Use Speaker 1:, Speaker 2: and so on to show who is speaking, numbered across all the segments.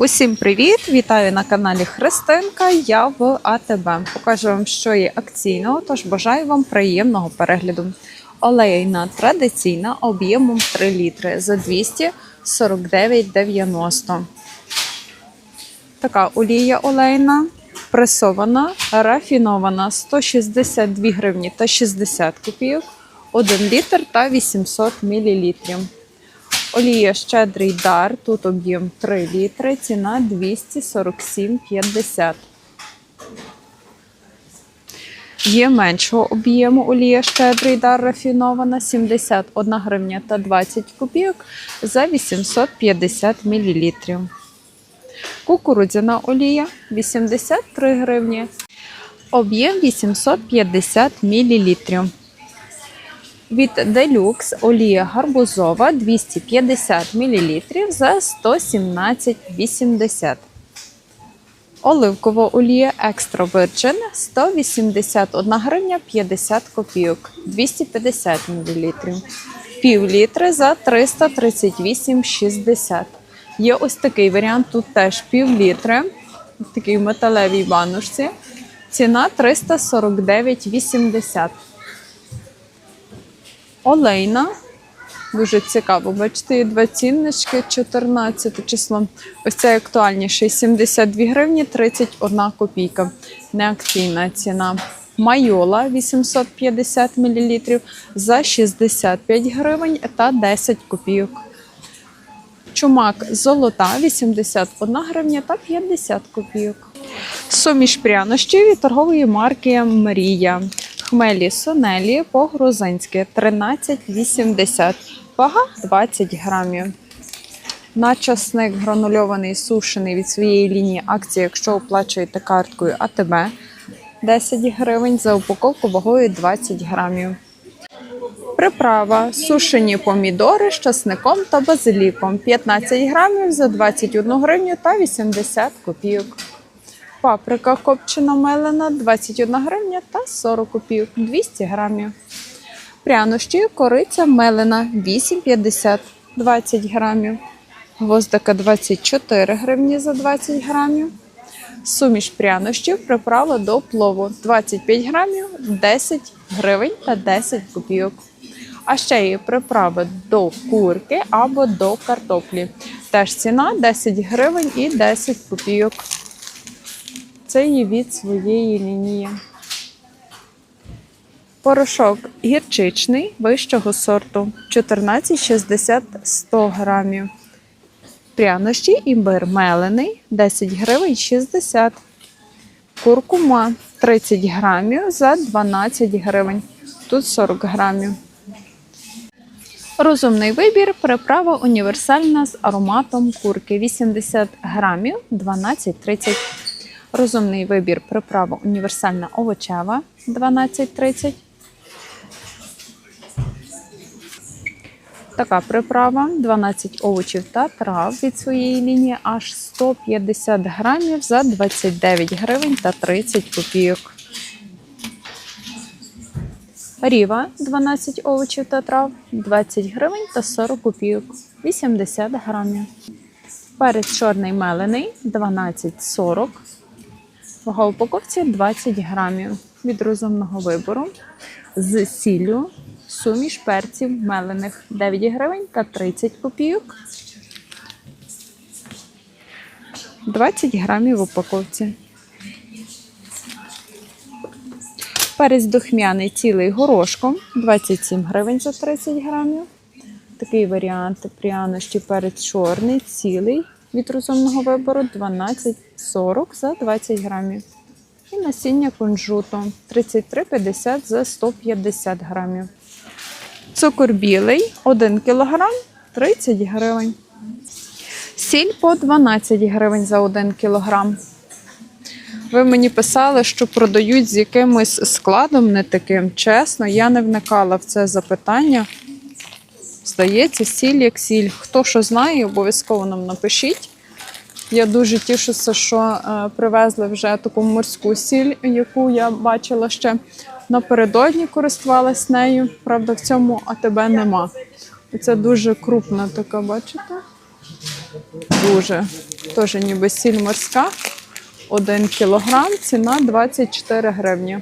Speaker 1: Усім привіт! Вітаю на каналі Христинка. Я в АТБ. Покажу вам, що є акційного, тож бажаю вам приємного перегляду. Олейна традиційна об'ємом 3 літри за 249,90. Така олія олейна пресована, рафінована 162 гривні та 60 копійок, 1 літр та 800 мл. Олія щедрий дар. Тут об'єм 3 літри, ціна 247,50. Є меншого об'єму олія щедрий дар рафінована 71 гривня та 20 копійок за 850 мл. Кукурудзяна олія 83 гривні. Об'єм 850 мл. Від Deluxe олія гарбузова 250 мл за 117,80. Оливкова олія Extra Virgin 181 гривня 50 копійок 250 мл. Пів літри за 338,60. Є ось такий варіант, тут теж пів літри, в такій металевій баночці. Ціна 349,80. Олейна. Дуже цікаво. Бачите, є два ціннички 14 число. Ось це актуальніший 72 гривні 31 копійка. Неакційна ціна. Майола 850 мл за 65 гривень та 10 копійок. Чумак золота 81 гривня та 50 копійок. Суміш прянощів від торгової марки Мрія. Хмелі сонелі по-грузинськи 13,80. Вага 20 грамів. На часник гранульований сушений від своєї лінії акції, якщо оплачуєте карткою АТБ 10 гривень за упаковку вагою 20 грамів. Приправа сушені помідори з часником та базиліком 15 грамів за 21 гривню та 80 копійок. Паприка копчена мелена 21 гривня та 40 копійок 200 грамів. Прянощі кориця мелена 8,50 20 грамів. Гвоздика 24 гривні за 20 грамів. Суміш прянощів приправа до плову 25 грамів 10 гривень та 10 копійок. А ще є приправи до курки або до картоплі. Теж ціна 10 гривень і 10 копійок. Це є від своєї лінії. Порошок гірчичний вищого сорту 14,60 100 грамів. Прянощі імбир мелений 10 гривень 60. Куркума 30 грамів за 12 гривень. Тут 40 грамів. Розумний вибір приправа універсальна з ароматом курки 80 грамів 12,30. Розумний вибір приправа універсальна овочева 12,30. Така приправа 12 овочів та трав від своєї лінії аж 150 грамів за 29 гривень та 30 копійок. Ріва 12 овочів та трав 20 гривень та 40 копійок 80 грамів. Перець чорний мелений 12,40 Вага упаковці 20 грамів від розумного вибору з сіллю, суміш перців мелених 9 гривень та 30 копійок. 20 грамів в упаковці. Перець духмяний цілий горошком 27 гривень за 30 грамів. Такий варіант прянощі перець чорний, цілий від розумного вибору 12,40 за 20 грамів. І насіння кунжуту 33,50 за 150 грамів. Цукор білий 1 кг 30 гривень. Сіль по 12 гривень за 1 кг. Ви мені писали, що продають з якимось складом не таким. Чесно, я не вникала в це запитання. Здається, сіль як сіль. Хто що знає, обов'язково нам напишіть. Я дуже тішуся, що е, привезли вже таку морську сіль, яку я бачила ще напередодні, користувалась нею. Правда, в цьому АТБ нема. Це дуже крупна така, бачите? Дуже. Теж ніби сіль морська. 1 кілограм, ціна 24 гривні.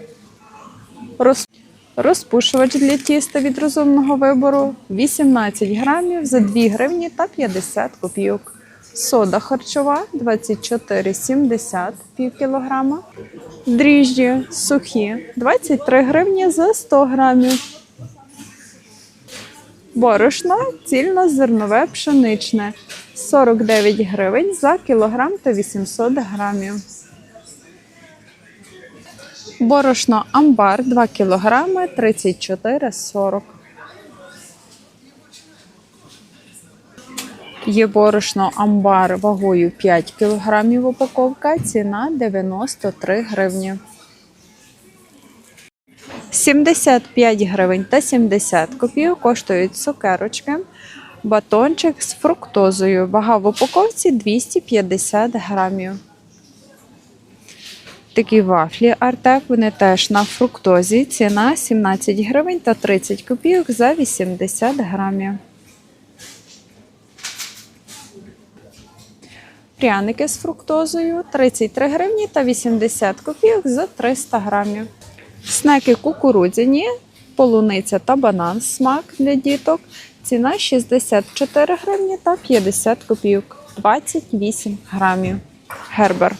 Speaker 1: Розпушувач для тіста від розумного вибору 18 грамів за 2 гривні та 50 копійок. Сода харчова 24,70 пів кілограма. Дріжджі сухі 23 гривні за 100 грамів. Борошно цільнозернове пшеничне 49 гривень за кілограм та 800 грамів. Борошно амбар 2 кілограми 34,40. Є борошно амбар вагою 5 кілограмів упаковка, ціна 93 гривні. 75 гривень та 70 копійок коштують цукерочки. Батончик з фруктозою. Вага в упаковці 250 грамів. Такі вафлі Артек, вони теж на фруктозі. Ціна 17 гривень та 30 копійок за 80 грамів. Пряники з фруктозою 33 гривні та 80 копійок за 300 грамів. Снеки кукурудзяні, полуниця та банан смак для діток. Ціна 64 гривні та 50 копійок, 28 грамів. Гербер.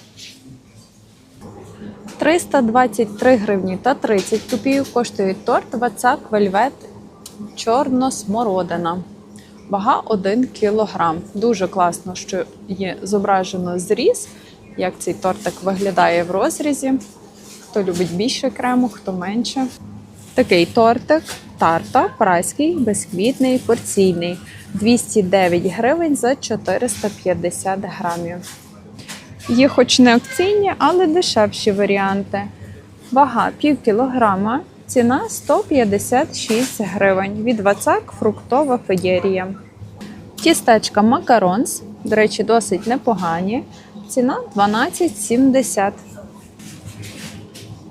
Speaker 1: 323 гривні та 30 копійок коштує торт Вацак Вельвет чорно-смородина. Вага 1 кілограм. Дуже класно, що є зображено зріз, як цей тортик виглядає в розрізі. Хто любить більше крему, хто менше. Такий тортик тарта прайський, безквітний, порційний. 209 гривень за 450 грамів. Є хоч не акційні, але дешевші варіанти. Вага пів кілограма, ціна 156 гривень. Від Вацак фруктова феєрія. Тістечка макаронс, до речі, досить непогані. Ціна 12,70.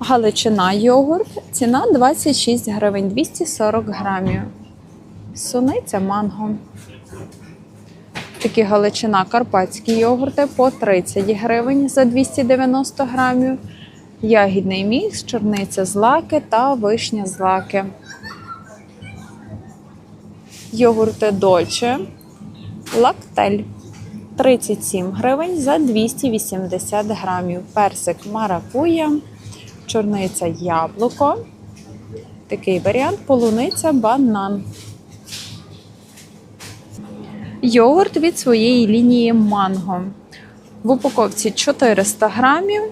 Speaker 1: Галичина йогурт, ціна 26 гривень 240 грамів. Суниця манго. Такі галичина карпатські йогурти по 30 гривень за 290 грамів. Ягідний мікс, чорниця з лаки та вишня з лаки. Йогурти Дольче. Лактель 37 гривень за 280 грамів. Персик маракуя, чорниця яблуко. Такий варіант полуниця банан. Йогурт від своєї лінії манго. В упаковці 400 грамів.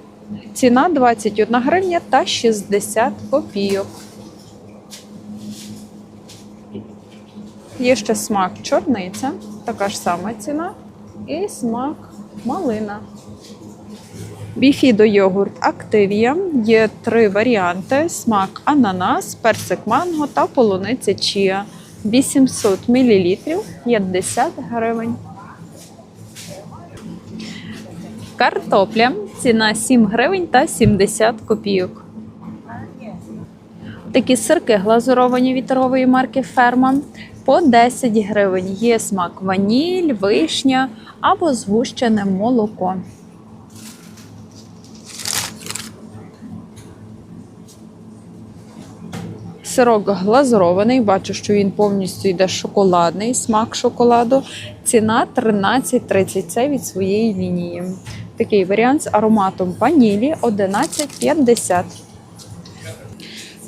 Speaker 1: Ціна 21 гривня та 60 копійок. Є ще смак чорниця, така ж сама ціна. І смак малина. Біфідо йогурт Активія. Є три варіанти: смак ананас, персик манго та полуниця чія. 800 мл 50 гривень. Картопля. Ціна 7 гривень та 70 копійок. Такі сирки глазуровані від марки Ферма по 10 гривень. Є смак ваніль, вишня або згущене молоко. Сирок глазурований, бачу, що він повністю йде шоколадний, смак шоколаду. Ціна 13,30. Це від своєї лінії. Такий варіант з ароматом ванілі 11,50.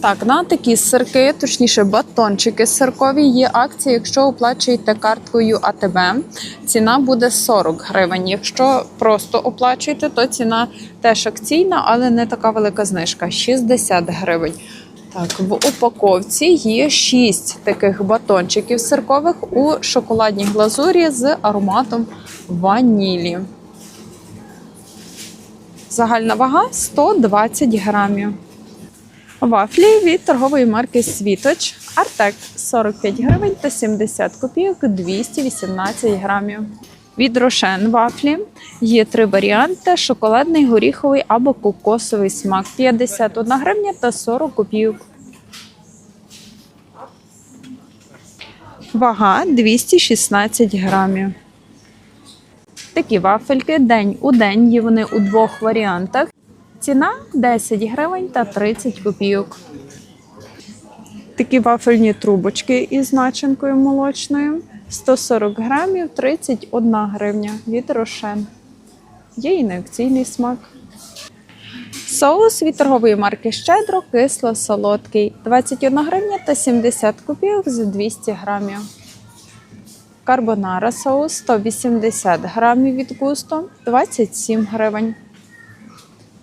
Speaker 1: Так, на такі сирки, точніше, батончики сиркові, є акція, якщо оплачуєте карткою АТБ, ціна буде 40 гривень. Якщо просто оплачуєте, то ціна теж акційна, але не така велика знижка 60 гривень. Так, в упаковці є 6 таких батончиків сиркових у шоколадній глазурі з ароматом ванілі. Загальна вага 120 грамів. Вафлі від торгової марки Світоч Артек 45 гривень та 70 копійок 218 грамів. Від Рошен вафлі є три варіанти: шоколадний, горіховий або кокосовий смак 51 гривня та 40 копійок. Вага 216 грамів. Такі вафельки день у день. Є вони у двох варіантах. Ціна 10 гривень та 30 копійок. Такі вафельні трубочки із начинкою молочною. 140 грамів 31 гривня від рошен. Є і неакційний смак. Соус від торгової марки Щедро кисло-солодкий 21 гривня та 70 копійок за 200 грамів. Карбонара соус 180 грамів від густо 27 гривень.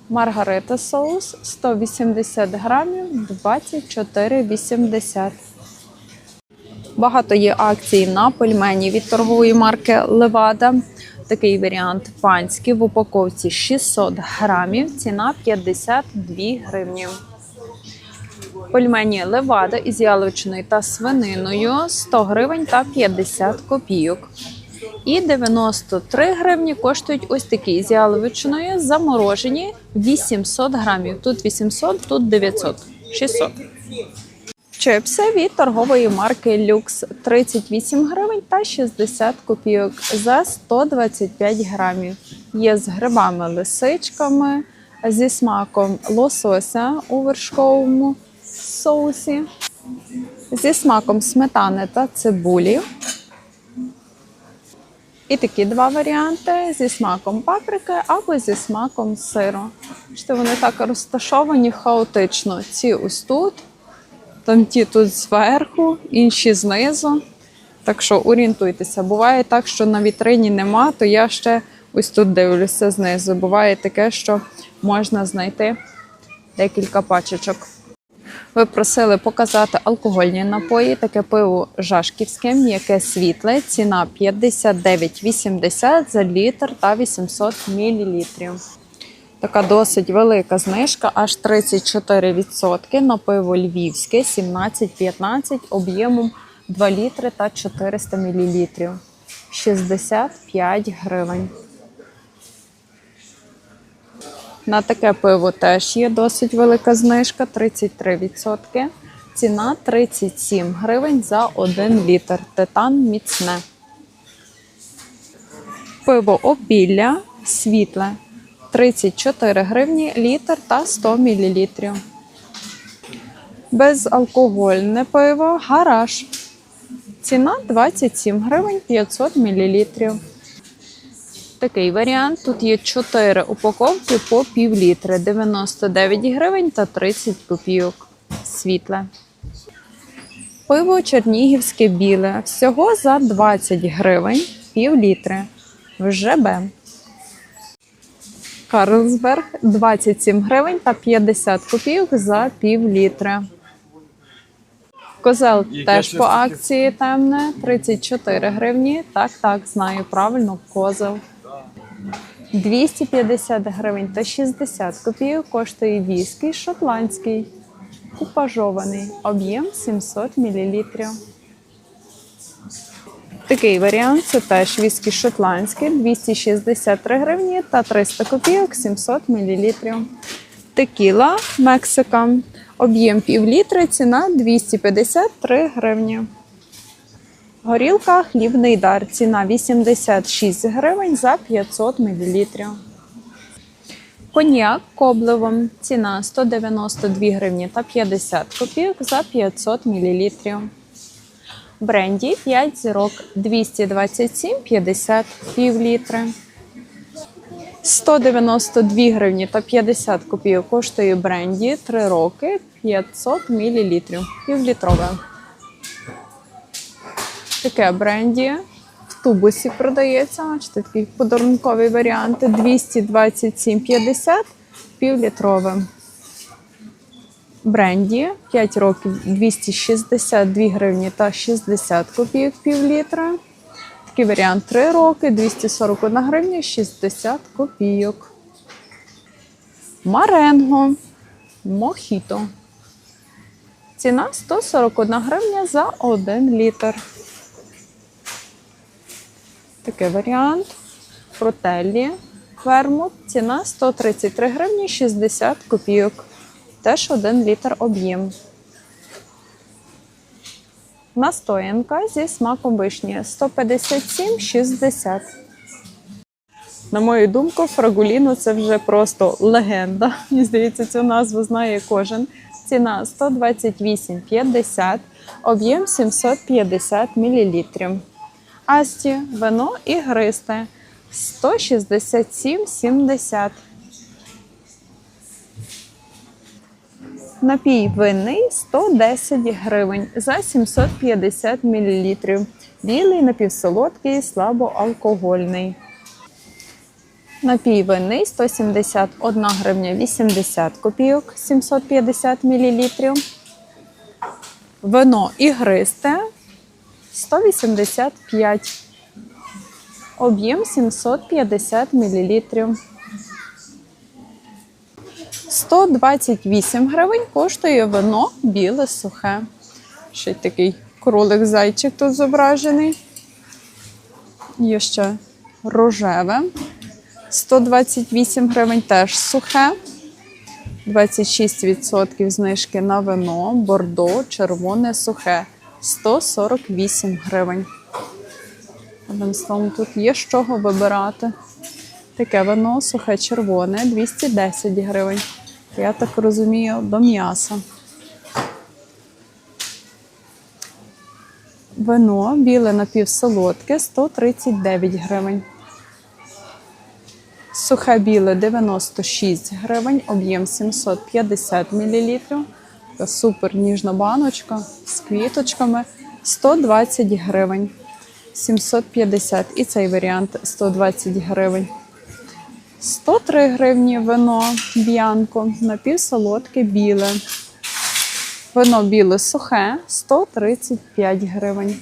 Speaker 1: Маргарита соус 180 грамів 24,80. Багато є акцій на пельмені від торгової марки Левада. Такий варіант панський в упаковці 600 грамів, ціна 52 гривні. Пельмені Левада із яловичиною та свининою 100 гривень та 50 копійок. І 93 гривні коштують ось такі з яловичиною заморожені 800 грамів. Тут 800, тут 900, 600. Чипси від торгової марки Люкс 38 гривень та 60 копійок за 125 грамів. Є з грибами лисичками, зі смаком лосося у вершковому соусі, зі смаком сметани та цибулі. І такі два варіанти зі смаком паприки або зі смаком сиру. Бачите, вони так розташовані хаотично. Ці ось тут, там ті тут зверху, інші знизу. Так що орієнтуйтеся. Буває так, що на вітрині нема, то я ще ось тут дивлюся знизу. Буває таке, що можна знайти декілька пачечок. Ви просили показати алкогольні напої, таке пиво жашківське, м'яке світле, ціна 59,80 за літр та 800 мл. Така досить велика знижка, аж 34% на пиво львівське 17,15 об'ємом 2 літри та 400 мл. 65 гривень. На таке пиво теж є досить велика знижка 33%. Ціна 37 гривень за 1 літр. Титан міцне. Пиво опілля світле 34 гривні літр та 100 мл. Безалкогольне пиво гараж. Ціна 27 гривень 500 мл. Такий варіант. Тут є 4 упаковки по пів літри, 99 гривень та 30 копійок. Світле. Пиво чернігівське біле. Всього за 20 гривень пів літри. В ЖБ. Карлсберг 27 гривень та 50 копійок за пів літри. Козел теж по акції темне 34 гривні. Так, так, знаю правильно, козел. 250 гривень та 60 копійок коштує віскі шотландський. Купажований. Об'єм 700 мл. Такий варіант це теж віскі шотландський 263 гривні та 300 копійок 700 мл. Текіла Мексика. Об'єм пів літри, ціна 253 гривні. Горілка хлібний дар. Ціна 86 гривень за 500 мл. Коньяк коблевом. Ціна 192 гривні та 50 копійок за 500 мл. Бренді 5 зірок 227,50 пів літри. 192 гривні та 50 копійок коштує бренді 3 роки 500 мл. Півлітрове. Таке бренді в тубусі продається. Бачите, такий подарунковий варіант 227,50 півлітрове. Бренді 5 років 262 гривні та 60 копійок півлітра. Такий варіант 3 роки 241 гривня 60 копійок. Маренго Мохіто. Ціна 141 гривня за 1 літр. Такий варіант. Фрутеллі Вермут. Ціна 133 гривні 60 копійок. Теж 1 літр об'єм. Настоянка зі смаком вишні 157,60. На мою думку, фрагуліно це вже просто легенда. Мені здається, цю назву знає кожен. Ціна 128,50, об'єм 750 мл. Асті, вино ігристе 167,70. Напій винний 110 гривень за 750 мл. Білий напівсолодкий, слабоалкогольний. Напій винний 171 гривня 80 копійок 750 мл. Вино ігристе 185. Об'єм 750 мл. 128 гривень коштує вино біле сухе. Ще й такий кролик-зайчик тут зображений. Є ще рожеве. 128 гривень теж сухе. 26% знижки на вино, бордо, червоне сухе. 148 гривень. Одним словом, тут є з чого вибирати. Таке вино сухе червоне 210 гривень. Я так розумію, до м'яса. Вино біле напівсолодке 139 гривень. Сухе біле 96 гривень, об'єм 750 мл. Така супер ніжна баночка з квіточками 120 гривень. 750 і цей варіант 120 гривень. 103 гривні вино б'янко, напівсолодке біле. Вино біле сухе 135 гривень.